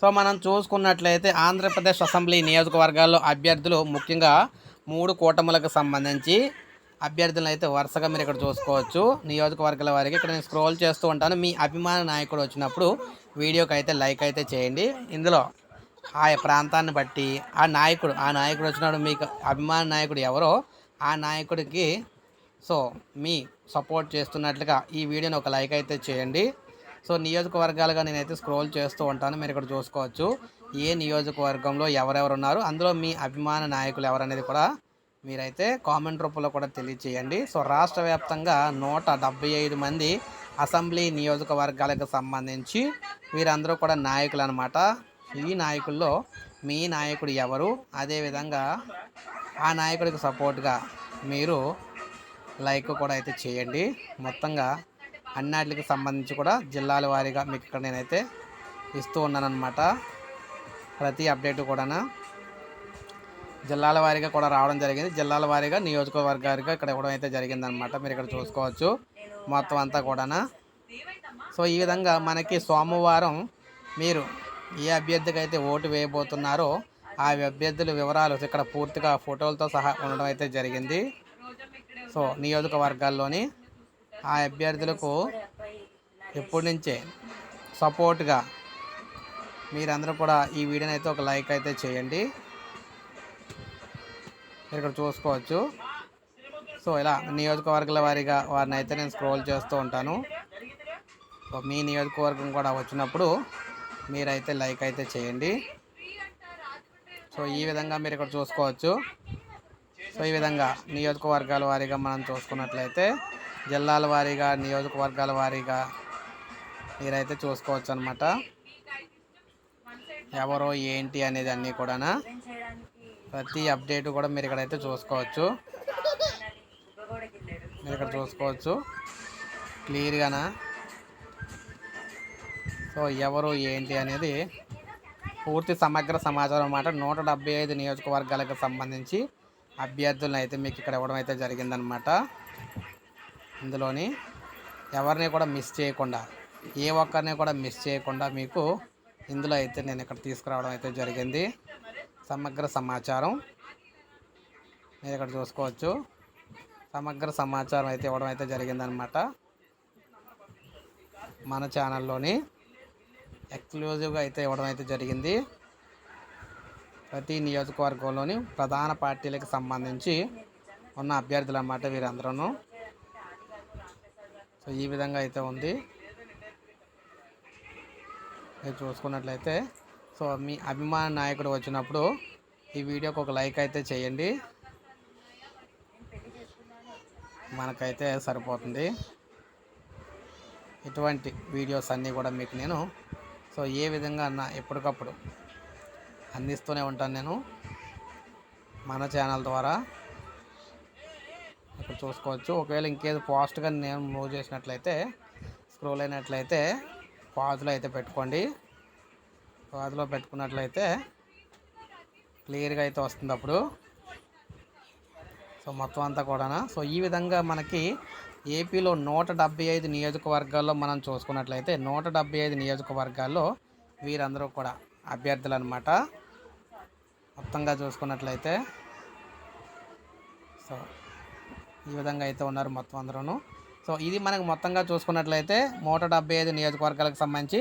So మనం చూసుకున్నట్లయితే Andhra Pradesh assembly నియోజకవర్గాల్లో అభ్యర్థులు ముఖ్యంగా మూడు కూటములకు సంబంధించి అభ్యర్థులను అయితే వరుసగా మీరు ఇక్కడ చూసుకోవచ్చు. నియోజకవర్గాల వారికి ఇక్కడ నేను స్క్రోల్ చేస్తూ ఉంటాను. మీ అభిమాన నాయకుడు వచ్చినప్పుడు వీడియోకి అయితే లైక్ అయితే చేయండి. ఇందులో ఆ ప్రాంతాన్ని బట్టి ఆ నాయకుడు ఆ నాయకుడు వచ్చినప్పుడు మీకు అభిమాన నాయకుడు ఎవరో ఆ నాయకుడికి సో మీ సపోర్ట్ చేస్తున్నట్లుగా ఈ వీడియోని ఒక లైక్ అయితే చేయండి. సో నియోజకవర్గాలుగా నేనైతే స్క్రోల్ చేస్తూ ఉంటాను. మీరు ఇక్కడ చూసుకోవచ్చు. ఏ నియోజకవర్గంలో ఎవరెవరు ఉన్నారు? అందులో మీ అభిమాన నాయకులు ఎవరనేది కూడా మీరైతే కామెంట్ రూపంలో కూడా తెలియచేయండి. సో రాష్ట్ర వ్యాప్తంగా నూట డెబ్బై ఐదు మంది అసెంబ్లీ నియోజకవర్గాలకు సంబంధించి వీరందరూ కూడా నాయకులు అనమాట ఈ నాయకుల్లో మీ నాయకుడు ఎవరు? అదేవిధంగా ఆ నాయకుడికి సపోర్ట్గా మీరు లైక్ కూడా అయితే చేయండి. మొత్తంగా అన్నిటికి సంబంధించి కూడా జిల్లాల వారీగా మీకు ఇక్కడ నేనైతే ఇస్తూ ఉన్నానమాట ప్రతి అప్డేట్ కూడా జిల్లాల వారీగా కూడా రావడం జరిగింది. జిల్లాల వారీగా నియోజకవర్గాలుగా ఇక్కడ ఇవ్వడం అయితే జరిగిందనమాట మీరు ఇక్కడ చూసుకోవచ్చు. మొత్తం అంతా కూడా సో ఈ విధంగా మనకి సోమవారం మీరు ఏ అభ్యర్థికి అయితే ఓటు వేయబోతున్నారో ఆ అభ్యర్థుల వివరాలు ఇక్కడ పూర్తిగా ఫోటోలతో సహా ఉండడం అయితే జరిగింది. సో నియోజకవర్గాల్లోని ఆ అభ్యర్థులకు ఎప్పటి నుంచే సపోర్ట్గా మీరందరూ కూడా ఈ వీడియోని అయితే ఒక లైక్ అయితే చేయండి. మీరు ఇక్కడ చూసుకోవచ్చు. సో ఇలా నియోజకవర్గాల వారీగా వారిని అయితే నేను స్క్రోల్ చేస్తూ ఉంటాను. సో మీ నియోజకవర్గం కూడా వచ్చినప్పుడు మీరైతే లైక్ అయితే చేయండి. సో ఈ విధంగా మీరు ఇక్కడ చూసుకోవచ్చు. సో ఈ విధంగా నియోజకవర్గాల వారీగా మనం చూసుకున్నట్లయితే జిల్లాల వారీగా నియోజకవర్గాల వారీగా మీరైతే చూసుకోవచ్చు అనమాట ఎవరో ఏంటి అనేది అన్నీ కూడా ప్రతి అప్డేట్ కూడా మీరు ఇక్కడైతే చూసుకోవచ్చు. మీరు ఇక్కడ చూసుకోవచ్చు. క్లియర్గానా. సో ఎవరు ఏంటి అనేది పూర్తి సమగ్ర సమాచారం అన్నమాట. నూట డెబ్బై ఐదు నియోజకవర్గాలకు సంబంధించి అభ్యర్థులను అయితే మీకు ఇక్కడ ఇవ్వడం అయితే జరిగిందనమాట ఇందులోని ఎవరిని కూడా మిస్ చేయకుండా ఏ ఒక్కరిని కూడా మిస్ చేయకుండా మీకు ఇందులో అయితే నేను ఇక్కడ తీసుకురావడం అయితే జరిగింది. సమగ్ర సమాచారం మీరు ఇక్కడ చూసుకోవచ్చు. సమగ్ర సమాచారం అయితే ఇవ్వడం అయితే జరిగిందనమాట మన ఛానల్లోని ఎక్స్క్లూజివ్గా అయితే ఇవ్వడం అయితే జరిగింది. ప్రతి నియోజకవర్గంలోని ప్రధాన పార్టీలకు సంబంధించి ఉన్న అభ్యర్థులు అన్నమాట వీరందరూ సో ఈ విధంగా అయితే ఉంది. చూసుకున్నట్లయితే సో మీ అభిమాన నాయకుడు వచ్చినప్పుడు ఈ వీడియోకి ఒక లైక్ అయితే చేయండి. మనకైతే సరిపోతుంది. ఇటువంటి వీడియోస్ అన్నీ కూడా మీకు నేను సో ఏ విధంగా నా ఎప్పటికప్పుడు అందిస్తూనే ఉంటాను నేను మన ఛానల్ ద్వారా. చూసుకోవచ్చు. ఒకవేళ ఇంకేదో ఫాస్ట్గా నేను మూవ్ చేసినట్లయితే స్క్రోల్ అయినట్లయితే పాజ్లో అయితే పెట్టుకోండి. పాజ్లో పెట్టుకున్నట్లయితే క్లియర్గా అయితే వస్తుంది అప్పుడు. సో మొత్తం అంతా కూడా సో ఈ విధంగా మనకి ఏపీలో నూట డెబ్బై ఐదు నియోజకవర్గాల్లో మనం చూసుకున్నట్లయితే నూట డెబ్బై ఐదు నియోజకవర్గాల్లో వీరందరూ కూడా అభ్యర్థులు అనమాట మొత్తంగా చూసుకున్నట్లయితే సో ఈ విధంగా అయితే ఉన్నారు మొత్తం అందరూ సో ఇది మనకు మొత్తంగా చూసుకున్నట్లయితే నూట డెబ్బై ఐదు నియోజకవర్గాలకు సంబంధించి